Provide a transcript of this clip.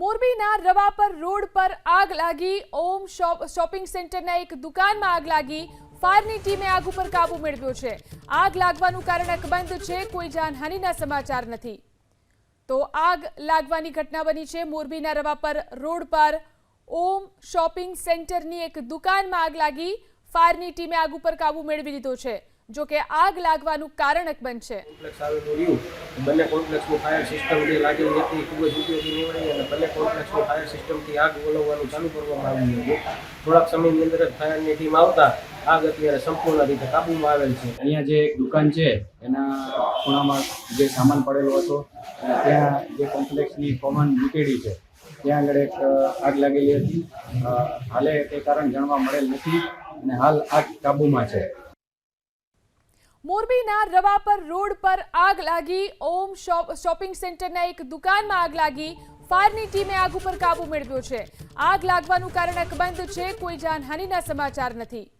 મોરબીના રવાપર રોડ પર આગ લાગી. ઓમ શોપિંગ સેન્ટરના એક દુકાનમાં આગ લાગી. ફાયરની ટીમે આગ ઉપર કાબુ મેળવ્યો છે. આગ લાગવાનું કારણ અકબંધ છે, કોઈ જાનહાનિના સમાચાર નથી. તો આગ લાગવાની ઘટના બની છે મોરબીના રવાપર રોડ પર. ઓમ શોપિંગ સેન્ટરની એક દુકાનમાં આગ લાગી. ફાયરની ટીમે આગ ઉપર કાબુ મેળવી લીધો છે જો કે આગ લાગવાનું કારણ અકબંધ છે. કોમ્પ્લેક્સ આવેલું રહ્યું. બંને કોમ્પ્લેક્સનું ફાયર સિસ્ટમ જે લાગેલી હતી ખૂબ જ ઉપયોગી નીવડી અને બંને કોમ્પ્લેક્સનું ફાયર સિસ્ટમથી આગ ઓલવવાનું ચાલુ કરવામાં આવ્યું હતું. થોડાક સમયની અંદર જ ફાયરની ટીમ આવતા આગ અત્યારે સંપૂર્ણ રીતે કાબૂમાં આવેલ છે. અહીંયા જે એક દુકાન છે એના ખૂણામાં જે સામાન પડેલો હતો ત્યાં જે કોમ્પ્લેક્સની કોમન મૂકેલી છે ત્યાં આગળ એક આગ લાગેલી હતી. હાલે તે કારણ જાણવા મળેલ નથી. અને હાલ આગ કાબૂમાં છે. મોરબીના રવાપર રોડ પર આગ લાગી. ઓમ શોપ, શોપિંગ સેન્ટરના એક દુકાનમાં આગ લાગી. ફાયરની ટીમે આગ ઉપર કાબુ મેળવ્યો છે. આગ લાગવાનું કારણ અકબંધ છે. કોઈ જાનહાનિના સમાચાર નથી.